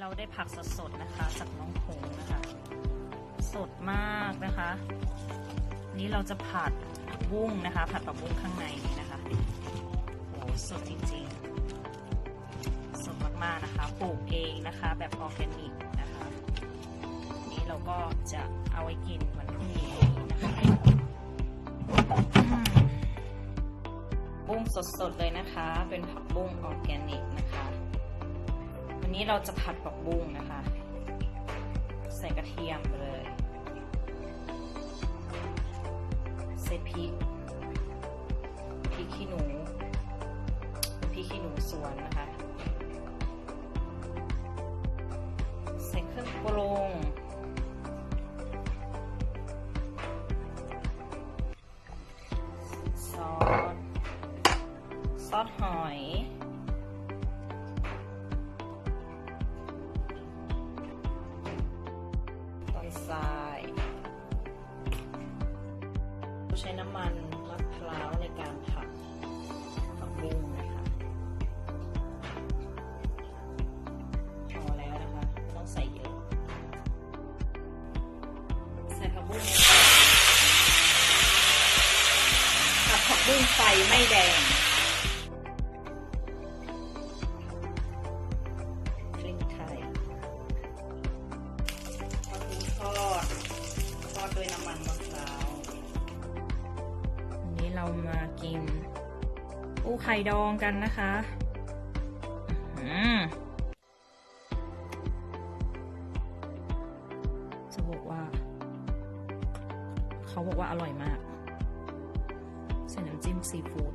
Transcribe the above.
เราได้ผักสดๆนะคะจากน้องหงนะคะ สดมากนะคะ นี่เราจะผัดบุ้งนะคะ ผัดผักบุ้งข้างในนี้นะคะโหสดจริงๆ สดมากๆนะคะปลูกเองนะคะ แบบออร์แกนิกนะคะ นี่เราก็จะเอาไว้กินวันพรุ่งนี้นะคะบุ้งสดๆเลยนะคะ เป็นผักบุ้งออร์แกนิกนะคะ วันนี้เราจะผัดผักบุ้งนะคะ ใส่กระเทียมไปเลย ใส่พริกพริกขี้หนูพริกขี้หนูสวนนะคะ ใส่เครื่องปรุงซอสซอสหอย ทรายใช้น้ำมันมะพร้าวในการผัดผักบุ้งนะคะพอแล้วนะคะ ต้องใส่เยอะ ใส่ผักบุ้งผัดผักบุ้งไฟไม่แดง ด้วยน้ำมันมะพร้าววันนี้เรามากินปูไข่ดองกันนะคะอื้อหือจะบอกว่า เขาบอกว่าอร่อยมาก ใส่น้ำจิ้มซีฟู้ด